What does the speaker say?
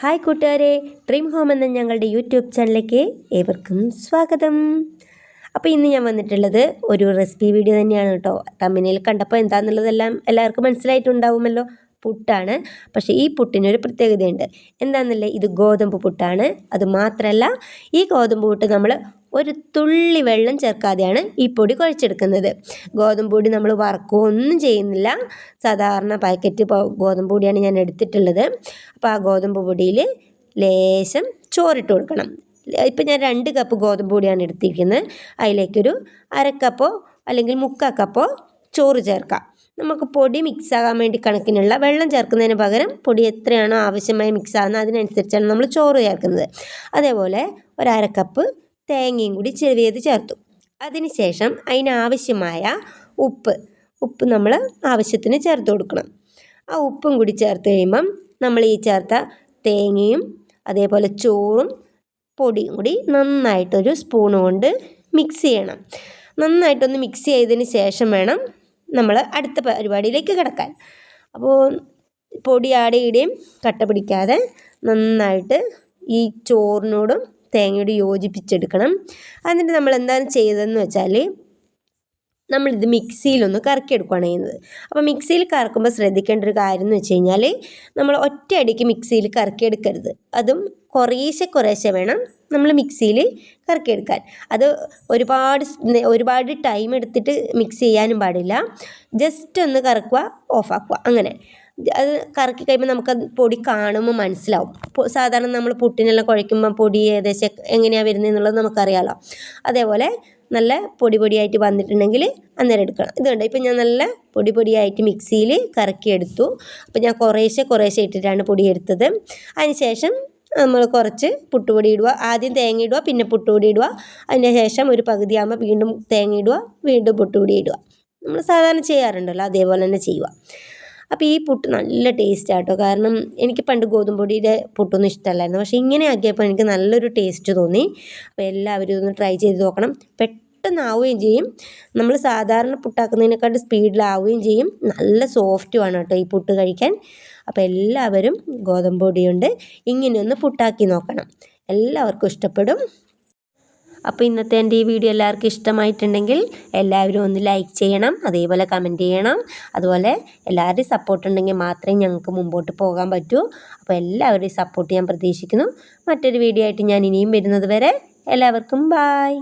Hi കൂട്ടുകാരെ dream home എന്ന ഞങ്ങളുടെ യൂട്യൂബ് ചാനലിലേക്ക് ഏവർക്കും സ്വാഗതം. അപ്പോൾ ഇന്ന് ഞാൻ വന്നിട്ടുള്ളത് ഒരു റെസിപ്പി വീഡിയോ തന്നെയാണ് കേട്ടോ. തമ്മിനിൽ കണ്ടപ്പോൾ എന്താണെന്നുള്ളതെല്ലാം എല്ലാവർക്കും മനസ്സിലായിട്ടുണ്ടാവുമല്ലോ. പുട്ടാണ്. പക്ഷെ ഈ പുട്ടിനൊരു പ്രത്യേകതയുണ്ട്. എന്താണെന്നല്ലേ ഇത് ഗോതമ്പ് പുട്ടാണ്. അത് മാത്രമല്ല ഈ ഗോതമ്പ് പുട്ട് നമ്മൾ ഒരു തുള്ളി വെള്ളം ചേർക്കാതെയാണ് ഈ പൊടി കുഴച്ചെടുക്കുന്നത്. ഗോതമ്പ് പൊടി നമ്മൾ വറക്കുകയോ ഒന്നും ചെയ്യുന്നില്ല. സാധാരണ പാക്കറ്റ് ഗോതമ്പ് പൊടിയാണ് ഞാൻ എടുത്തിട്ടുള്ളത്. അപ്പോൾ ആ ഗോതമ്പ് പൊടിയിൽ ലേശം ചോറിട്ട് കൊടുക്കണം. ഇപ്പം ഞാൻ രണ്ട് കപ്പ് ഗോതമ്പ് പൊടിയാണ് എടുത്തിരിക്കുന്നത്. അതിലേക്കൊരു അര അല്ലെങ്കിൽ മുക്കാൽ കപ്പോ ചോറ് ചേർക്കാം. നമുക്ക് പൊടി മിക്സ് ആകാൻ വേണ്ടി കണക്കിനുള്ള വെള്ളം ചേർക്കുന്നതിന് പകരം പൊടി എത്രയാണോ ആവശ്യമായി മിക്സ് ആകുന്നത് അതിനനുസരിച്ചാണ് നമ്മൾ ചോറ് ചേർക്കുന്നത്. അതേപോലെ ഒരു അര കപ്പ് തേങ്ങയും കൂടി ചെറിയത് ചേർത്തു. അതിനുശേഷം അതിനാവശ്യമായ ഉപ്പ് ഉപ്പ് നമ്മൾ ആവശ്യത്തിന് ചേർത്ത് കൊടുക്കണം. ആ ഉപ്പും കൂടി ചേർത്ത് കഴിയുമ്പം നമ്മൾ ഈ ചേർത്ത തേങ്ങയും അതേപോലെ ചോറും പൊടിയും കൂടി നന്നായിട്ടൊരു സ്പൂൺ കൊണ്ട് മിക്സ് ചെയ്യണം. നന്നായിട്ടൊന്ന് മിക്സ് ചെയ്തതിന് ശേഷം വേണം നമ്മൾ അടുത്ത പരിപാടിയിലേക്ക് കിടക്കാൻ. അപ്പോൾ പൊടി ആടെ കട്ട പിടിക്കാതെ നന്നായിട്ട് ഈ ചോറിനോടും തേങ്ങയോട് യോജിപ്പിച്ചെടുക്കണം. എന്നിട്ട് നമ്മൾ എന്താണ് ചെയ്തതെന്ന് വെച്ചാൽ നമ്മളിത് മിക്സിയിലൊന്ന് കറക്കി കറക്കിയെടുക്കുകയാണ് ചെയ്യുന്നത്. അപ്പോൾ മിക്സിയിൽ കറക്കുമ്പോൾ ശ്രദ്ധിക്കേണ്ട ഒരു കാര്യം എന്ന് വെച്ച് കഴിഞ്ഞാൽ നമ്മൾ ഒറ്റയടിക്ക് മിക്സിയിൽ കറക്കി എടുക്കരുത് അതും കുറേശ്ശെ കുറേശ്ശെ വേണം നമ്മൾ മിക്സിയിൽ കറക്കി എടുക്കാൻ അത് ഒരുപാട് ഒരുപാട് ടൈം എടുത്തിട്ട് മിക്സ് ചെയ്യാനും പാടില്ല. ജസ്റ്റ് ഒന്ന് കറക്കുക ഓഫാക്കുക അങ്ങനെ. അത് കറക്കി കഴിയുമ്പോൾ നമുക്ക് പൊടി കാണുമ്പോൾ മനസ്സിലാവും. സാധാരണ നമ്മൾ പുട്ടിനെല്ലാം കുഴയ്ക്കുമ്പോൾ പൊടി ഏകദേശം എങ്ങനെയാണ് വരുന്നത് എന്നുള്ളത് നമുക്കറിയാമല്ലോ അതേപോലെ നല്ല പൊടി പൊടിയായിട്ട് വന്നിട്ടുണ്ടെങ്കിൽ അന്നേരം എടുക്കണം. ഇത് കണ്ടോ? ഇപ്പം ഞാൻ നല്ല പൊടി പൊടിയായിട്ട് മിക്സിയിൽ കറക്കിയെടുത്തു. അപ്പോൾ ഞാൻ കുറേശ്ശെ കുറേശ്ശെ ഇട്ടിട്ടാണ് പൊടി എടുത്തത് അതിന് ശേഷം നമ്മൾ കുറച്ച് പുട്ടുപൊടി ഇടുക. ആദ്യം തേങ്ങ ഇടുക പിന്നെ പുട്ടുപൊടി ഇടുക. അതിന് ശേഷം ഒരു പകുതിയാകുമ്പോൾ വീണ്ടും തേങ്ങ ഇടുക വീണ്ടും പുട്ടുപൊടി ഇടുക. നമ്മൾ സാധാരണ ചെയ്യാറുണ്ടല്ലോ അതേപോലെ തന്നെ ചെയ്യുക. അപ്പോൾ ഈ പുട്ട് നല്ല ടേസ്റ്റ് ആട്ടോ. കാരണം എനിക്ക് പണ്ട് ഗോതമ്പ് പൊടിയുടെ പുട്ടൊന്നും ഇഷ്ടമല്ലായിരുന്നു. പക്ഷേ ഇങ്ങനെ ആക്കിയപ്പോൾ എനിക്ക് നല്ലൊരു ടേസ്റ്റ് തോന്നി. അപ്പോൾ എല്ലാവരും ഒന്ന് ട്രൈ ചെയ്ത് നോക്കണം. പെട്ടെന്ന് ആവുകയും ചെയ്യും. നമ്മൾ സാധാരണ പുട്ടാക്കുന്നതിനെക്കാട്ട് സ്പീഡിലാവുകയും ചെയ്യും. നല്ല സോഫ്റ്റുമാണ് കേട്ടോ ഈ പുട്ട് കഴിക്കാൻ. അപ്പോൾ എല്ലാവരും ഗോതമ്പ് പൊടിയുണ്ട് ഇങ്ങനെയൊന്ന് പുട്ടാക്കി നോക്കണം. എല്ലാവർക്കും ഇഷ്ടപ്പെടും. അപ്പോൾ ഇന്നത്തെ എന്റെ ഈ വീഡിയോ എല്ലാവർക്കും ഇഷ്ടമായിട്ടുണ്ടെങ്കിൽ എല്ലാവരും ഒന്ന് ലൈക്ക് ചെയ്യണം അതേപോലെ കമന്റ് ചെയ്യണം. അതുപോലെ എല്ലാവരുടെയും സപ്പോർട്ട് ഉണ്ടെങ്കിൽ മാത്രമേ ഞങ്ങൾക്ക് മുമ്പോട്ട് പോകാൻ പറ്റൂ. അപ്പോൾ എല്ലാവരുടെയും സപ്പോർട്ട് ഞാൻ പ്രതീക്ഷിക്കുന്നു. മറ്റൊരു വീഡിയോ ആയിട്ട് ഞാൻ ഇനിയും വരുന്നത് വരെ എല്ലാവർക്കും ബായ്